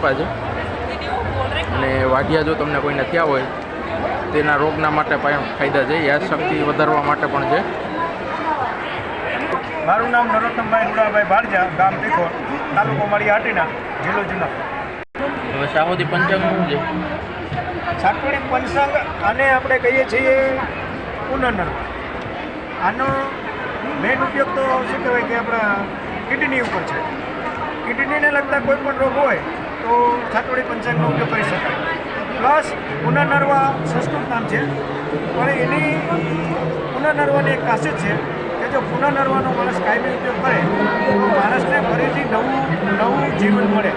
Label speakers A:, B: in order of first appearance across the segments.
A: આપવા છે અને વાઢિયા જો તમને કોઈને થયા હોય તેના રોગના માટે પણ ફાયદા છે યાદશક્તિ વધારવા માટે પણ છે.
B: મારું નામ નરોત્તમભાઈ રૂડાભાઈ ભાડજા ગામ ટીખોર તાલુકો મારી આટીના જિલ્લો જુના
A: હવે સાહોદી પંચાંગ શું છે?
B: સાતવડી પંચાંગ આને આપણે કહીએ છીએ પુનર્નર્મ આનો મેઇન ઉપયોગ તો શું કહેવાય કે આપણા કિડની ઉપર છે. કિડનીને લગતા કોઈ પણ રોગ હોય તો છાટોડી પંચાંગનો ઉપયોગ કરી શકાય. પ્લસ પુનર્નર્વા સંસ્કૃત નામ છે. પણ એની પુનર્નર્વાની એક ખાસિયત છે કે જો પુનર્નર્વાનો માણસ કાયમી ઉપયોગ કરે તો માણસને ફરીથી નવું નવું જીવન મળે.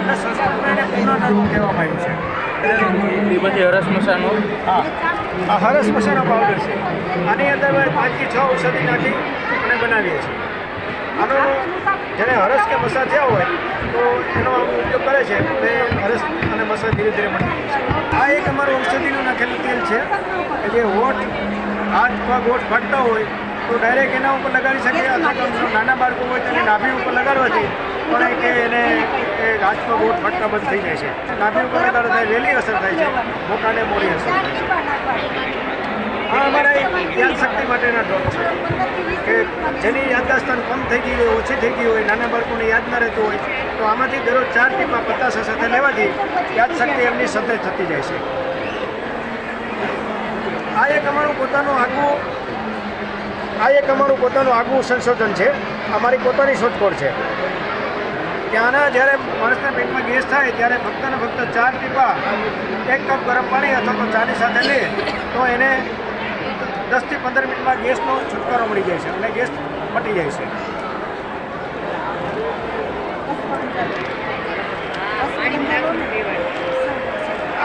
B: અને સંસ્કૃતમાં એને પુનર્નર્વ કહેવામાં આવ્યું છે.
A: એ હરસ મસાનો?
B: હા. આ હરસ મસાનો પાવડર છે. આની અંદર અમે પાંચથી છ ઔષધિ નાખી અને બનાવીએ છીએ. આનો જ્યારે હરસ કે મસા થયા હોય તો એનો ઉપયોગ કરે છે તે હરસ અને મસા ધીરે ધીરે મટી છે. આ એક અમારું ઔષધિનું નાખેલું તેલ છે. કે જે હોઠ, હાથ પગ હોઠ ફાટતા હોય તો ડાયરેક્ટ એના ઉપર લગાડી શકીએ અથવા નાના બાળકો હોય તો એને નાભી ઉપર લગાડવાથી પણ એ કે એને હાથ પગ હોઠ ફાટતા બંધ થઈ જાય છે. નાભી ઉપર લગાડવાથી વહેલી અસર થાય છે. મોટાને મોડી અસર થાય છે. આ અમારા શક્તિ માટેના ડ્રોપ છે. કે જેની યાદદાસ્તન કમ થઈ ગઈ હોય, ઓછી થઈ ગઈ હોય, નાના બાળકોને યાદ ના રહેતું હોય, તો આમાંથી દરરોજ ચાર ટીપા પતાસા સાથે લેવાથી યાદશક્તિ એમની સતત થતી જાય છે. આ એક અમારું પોતાનું આગવું, આ એક અમારું પોતાનું આગવું સંશોધન છે. અમારી પોતાની શોધખોળ છે. ત્યાંના જ્યારે માણસના પેટમાં ગેસ થાય, ત્યારે ફક્ત ને ફક્ત ચાર ટીપા એક કપ ગરમ પાણી અથવા તો ચાની સાથે લે, તો એને દસથી પંદર મિનિટમાં ગેસનો છુટકારો મળી જાય છે અને ગેસ મટી જાય છે.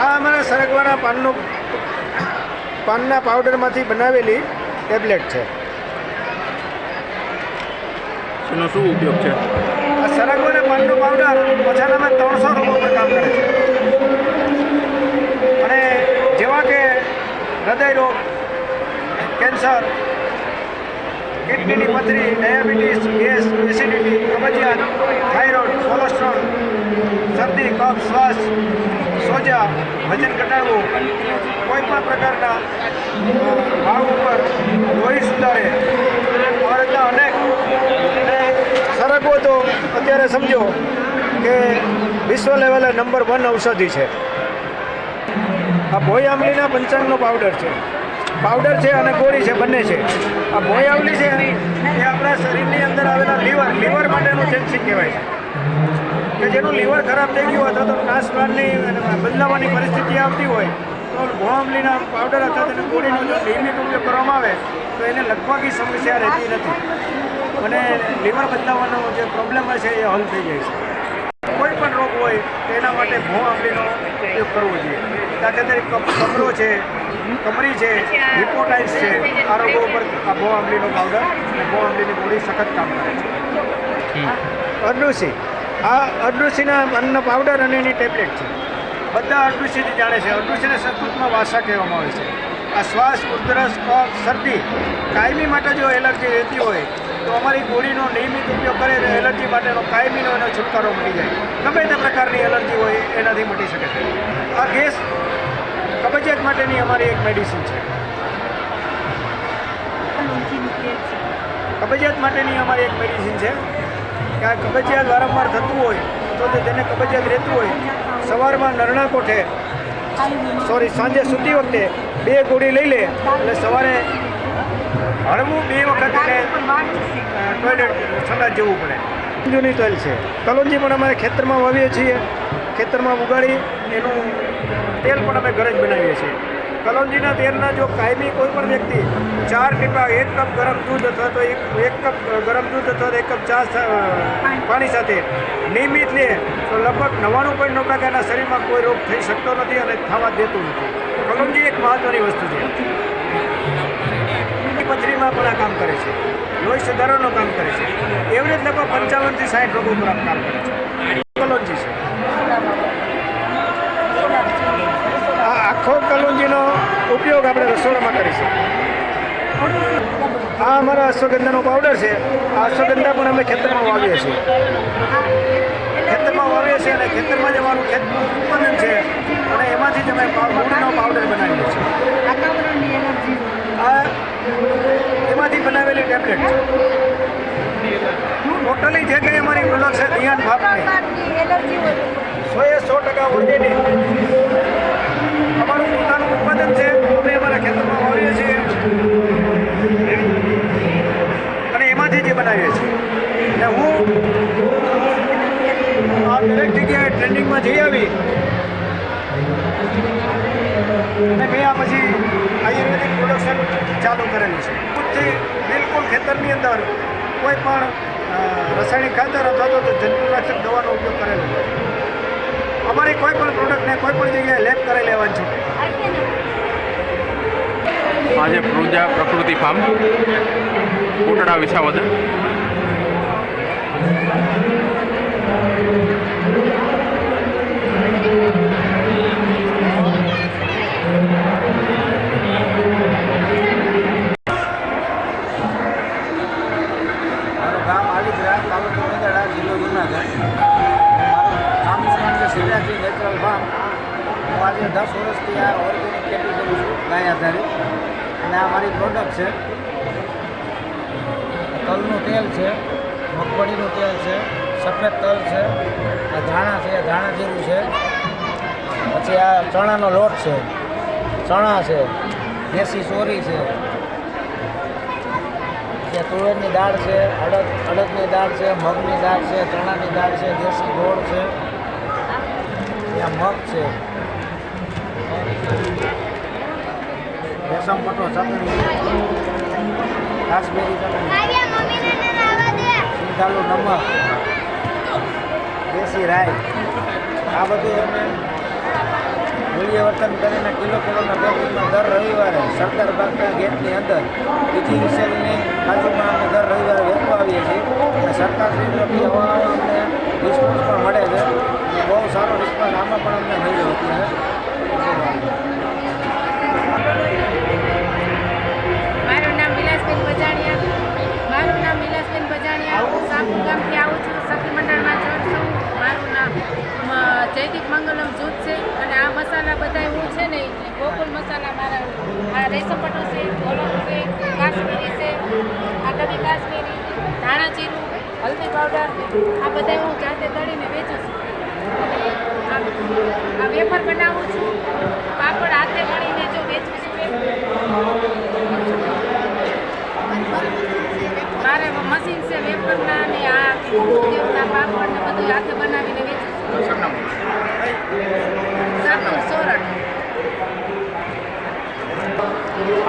B: આ અમારા સરગવાના પાનનું પાનના પાવડરમાંથી બનાવેલી ટેબ્લેટ છે.
A: એનો શું ઉપયોગ છે?
B: આ સરગવાના પાનનો પાવડર મસાલામાં ત્રણસો રોગો પર કામ કરે છે. અને જેવા કે હૃદય રોગ કેન્સર, કિડનીની પથરી, ડાયાબિટીસ, ગેસ, એસિડિટી, કબજિયાત, થાઇરોઇડ, કોલેસ્ટ્રોલ, શરદી, કફ, શ્વાસ, સોજા, વજન ઘટાડવું કોઈ પણ પ્રકારના ભાવ ઉપર લોહી સુધારે. ભારતના અનેક અને સરગવો તો અત્યારે સમજો કે વિશ્વ લેવલે નંબર વન ઔષધિ છે. આ ભોય આંબલીના પંચાંગનો પાવડર છે. પાવડર છે અને ગોળી છે, બંને છે. આ ભોય આંબલી છે એ આપણા શરીરની અંદર આવેલા લીવર લીવર માટેનું જેન્સિંગ કહેવાય છે. કે જેનું લીવર ખરાબ થઈ ગયું અથવા તો ટ્રાન્સપ્લાન્ટની અને બદલાવાની પરિસ્થિતિ આવતી હોય, તો ભોય પાવડર અથવા તેની ગોળીનો જો નિયમિત ઉપયોગ કરવામાં આવે, તો એને લગભગ સમસ્યા રહેતી નથી. અને લીવર બદલાવાનો જે પ્રોબ્લેમ છે એ હલ થઈ જાય છે. પણ રોગ હોય તેના માટે ભો આંબલીનો ઉપયોગ કરવો જોઈએ. દાખલા તરીકે કમરો છે કમરી છે હિપોટાઇસ છે આ રોગો ઉપર આ ભો આંબલીનો પાવડર અને ભો આંબલીની ગોળી સખત કામ કરે છે. અરડુસી. આ અરડુસીના અન્ન પાવડર અને એની ટેબ્લેટ છે. બધા અરડુસીથી જાણે છે. અરડુસીને સંસ્કૃતમાં વાસા કહેવામાં આવે છે. આ શ્વાસ ઉધરસ કફ શરદી કાયમી માટે જો એલર્જી રહેતી હોય તો અમારી ગોળીનો નિયમિત ઉપયોગ કરે તો એલર્જી માટેનો કાયમીનો એનો છુટકારો મળી જાય. ગમે તે પ્રકારની એલર્જી હોય એનાથી મટી શકે છે. આ ગેસ કબજિયાત માટેની અમારી એક મેડિસિન છે. કબજિયાત માટેની અમારી એક મેડિસિન છે. કે આ કબજિયાત વારંવાર થતું હોય તો તે જેને કબજિયાત રહેતું હોય. સવારમાં નરણા કોઠે સોરી સાંજે સૂતી વખતે બે ગોળી લઈ લે એટલે સવારે હળવું બે વખત ટોયલેટ છતાં જવું પડે. જૂની તલ છે. કલોંજી પણ અમારે ખેતરમાં વાવીએ છીએ. ખેતરમાં ઉગાડી એનું તેલ પણ અમે ઘરે જ બનાવીએ છીએ. કલોંજીના તેલના જો કાયમી કોઈ પણ વ્યક્તિ ચાર ટીપા એક કપ ગરમ દૂધ અથવા તો એક એક કપ ગરમ દૂધ અથવા તો એક કપ ચા સા- પાણી. સાથે નિયમિત લે તો લગભગ નવ્વાણું પોઈન્ટ નવ ટકાના શરીરમાં કોઈ રોગ થઈ શકતો નથી અને થવા દેતું નથી. કલોંજી એક મહત્ત્વની વસ્તુ છે. સુધારવાનું કામ કરે છે. એવરેજ લગભગ પંચાવનથી સાઠ લોકો ઉપર કામ કરે છે. કલોંજી છે. આ આખો કલોંજીનો ઉપયોગ આપણે રસોડામાં કરીશું આ અમારા અશ્વગંધાનો પાવડર છે. આ અશ્વગંધા પણ અમે ખેતરમાં વાવીએ છીએ. ખેતરમાં વાવીએ છીએ અને ખેતરમાં જે અમારું ખેત ઉત્પાદન છે. અને એમાંથી જ અમે મૂળનો પાવડર બનાવીએ છીએ. આ બનાવેલી ટેબ્લેટ છે ટોટલી જે કંઈ અમારી પ્રોડક્ટ છે ધ્યાન ભાગની સો એ સો ટકા ઓર્ગેનિક અમારું પોતાનું ઉત્પાદન છે, અમે અમારા ખેતરમાં વાવીએ છીએ. અને એમાંથી જે બનાવીએ છીએ. અને હું આ દરેક જગ્યાએ ટ્રેનિંગમાં જઈ આવી. અને મેં આ પછી આયુર્વેદિક પ્રોડક્શન ચાલુ કરેલું છે. બિલકુલ ખેતરની અંદર કોઈ પણ રાસાયણિક ખાતર અથવા તો જંતુનાશક દવાનો ઉપયોગ કરેલો અમારી કોઈ પણ પ્રોડક્ટને કોઈ પણ જગ્યાએ લેબ કરી લેવાની છે.
A: આજે પ્રુજા પ્રકૃતિ ફાર્મ, કોટડા વિસાવદર.
C: વર્ષથી આ ઓર્ગેનિક ખેતી કરું છું ગાય આધારિત. અને આ મારી પ્રોડક્ટ છે. તલનું તેલ છે, મગફળીનું તેલ છે, સફેદ તલ છે, આ ધાણા છે ધાણા જેવું છે. પછી આ ચણાનો લોટ છે, ચણા છે, દેશી ચોરી છે. જે તુવેરની દાળ છે, અડદ, અડદની દાળ છે, મગની દાળ છે, ચણાની દાળ છે, દેશી ગોળ છે. ત્યાં મગ છે. રેશમ પટો ચટણી કાશ્મીરી ચટણી સિંધાલું નમક દેશી રાઈ આ બધું અમે મૂલ્યવર્તન કરીને કિલો કિલોના પેકેટમાં દર રવિવારે સરદાર બાગના ગેટની અંદર બીજી વિસેલની બાજુમાં અમે દર રવિવારે વેચવા આવીએ છીએ. અને સરકારશ્રી તરફથી હવા અમને રિસ્પોન્સ પણ મળે છે. બહુ સારો રિસ્પોન્સ આમાં પણ અમને મળ્યો અત્યારે
D: મારું નામ વિલાસબેન બજાણિયા મારું નામ વિલાસબેન બજાણિયા હું સાપુ ગામથી આવું છું સખી મંડળમાં જોડ છું મારું નામ અ, જયદીપ મંગલમ જૂથ છે અને આ મસાલા બધા હું છે ને એ ગોકુલ મસાલા મારા આ રેશમ પટો છે કોલમ છે કાશ્મીરી છે આ ડબી કાશ્મીરી ધાણા જીરું હલ્દી પાવડર આ બધા હું જાતે દળીને વેચું છું અને આ આ વેફર બનાવું છું. પાપડ હાથે મળીને જો વેચું છું મારે મશીન છે વેફરના ને આ દેવના પાપડ ને બધું હાથે બનાવીને વેચું છું. સરનામું સોરઠ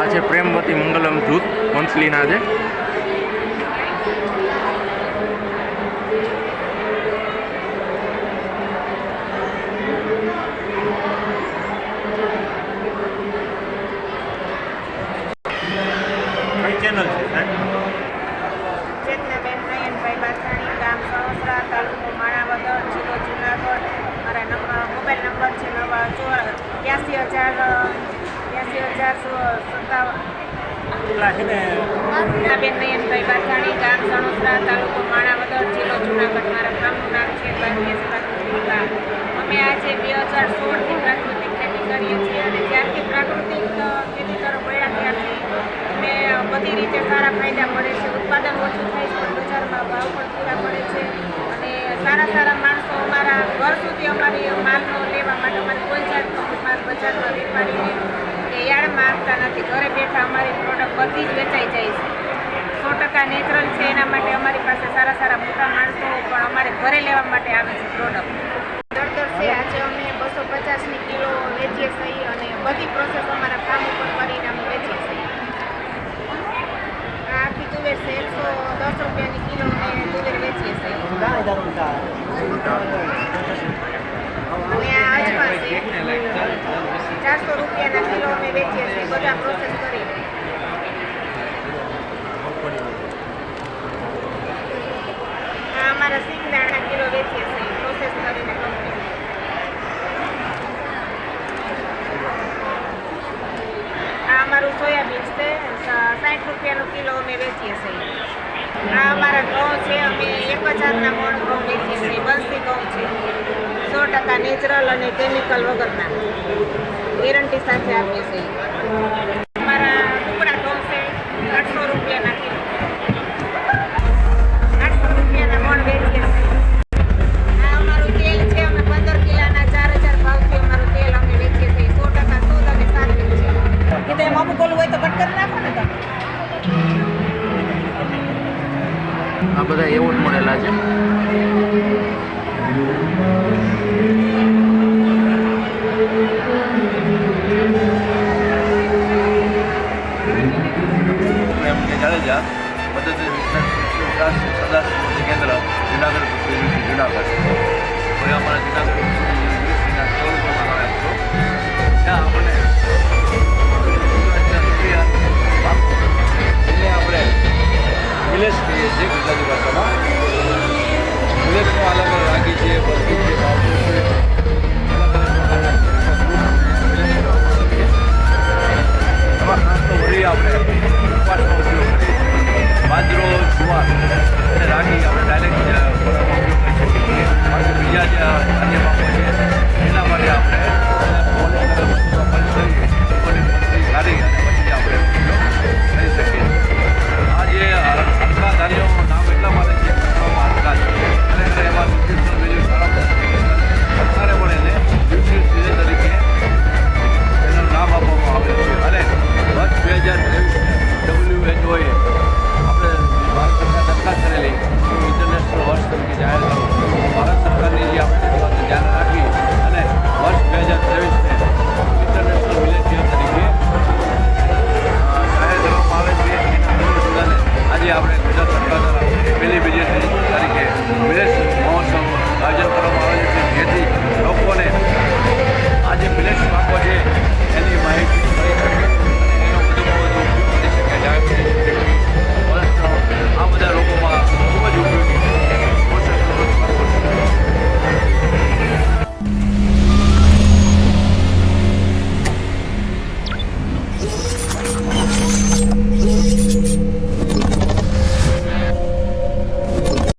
A: આજે પ્રેમવતી મંગલમ જૂથ વંસલીના છે
D: ચેતનાબેન નયનભાઈ બાથાણી ગામ સહસ્રા તાલુકો માણાવદર જિલ્લો જુનાગઢ મારા નંબર મોબાઈલ નંબર છે નવા ચોર ત્યાસી હજાર બ્યાસી હજાર સત્તાવન. બેન નયનભાઈ બાથાણી ગામ સણોસરા તાલુકો માણાવદર જિલ્લો જુનાગઢ. મારા ગામનું નામ છે અમે આજે બે હજાર સોળથી પ્રાકૃતિક ખેતી કરીએ છીએ અને જ્યારથી પ્રાકૃતિક ખેતી તરફ વળ્યા ત્યારથી અમે બધી રીતે સારા ફાયદા મળે છે. ઉત્પાદન ઓછું થાય છે પણ બજારમાં ભાવ પણ પૂરા પડે છે. અને સારા સારા માણસો અમારા ઘર સુધી અમારી માલનો લેવા માટે અમારે કોઈ માલ બજારમાં વેપારીને યાર્ડમાં આપતા નથી, ઘરે બેઠા અમારી પ્રોડક્ટ બધી જ વેચાઈ જાય છે. સો ટકા નેચરલ છે, એના માટે અમારી પાસે સારા સારા મોટા માણસો પણ અમારે ઘરે લેવા માટે આવે છે પ્રોડક્ટ દર છે, આજે અમે બસો પચાસની કિલો વેચીએ છીએ અને બધી પ્રોસેસ અમારા ફાર્મ ઉપર કરીને અમે વેચીએ છીએ આ આખી તુવેર છે એકસો દસ રૂપિયાની કિલો અમે તુવેર વેચીએ છીએ અને આ અજમા છે ચારસો રૂપિયાના કિલો અમે વેચીએ છીએ બધા પ્રોસેસ કરીને આ અમારા સિંગદાણા કિલો વેચીએ છીએ પ્રોસેસ કરીને હજારના મણ ઘઉં વેચીએ છીએ બંસી ઘઉં છે સો ટકા નેચરલ અને કેમિકલ વગરના ગેરંટી સાથે આપીએ છીએ. અમારા ટુકડા ઘઉં છે, આઠસો રૂપિયાના આઠસો રૂપિયાના મણ વેચીએ આ અમારું તેલ છે, અમે પંદર કિલોના ચાર હજાર ભાવથી અમારું તેલ અમે વેચીએ છીએ. સો ટકા શુદ્ધ અને સાત્વિક એ તો એમ અમુક ઓલું હોય તો કટ કરી નાખો ને
A: આ બધા જ મળેલા છે.
E: पद्धतीने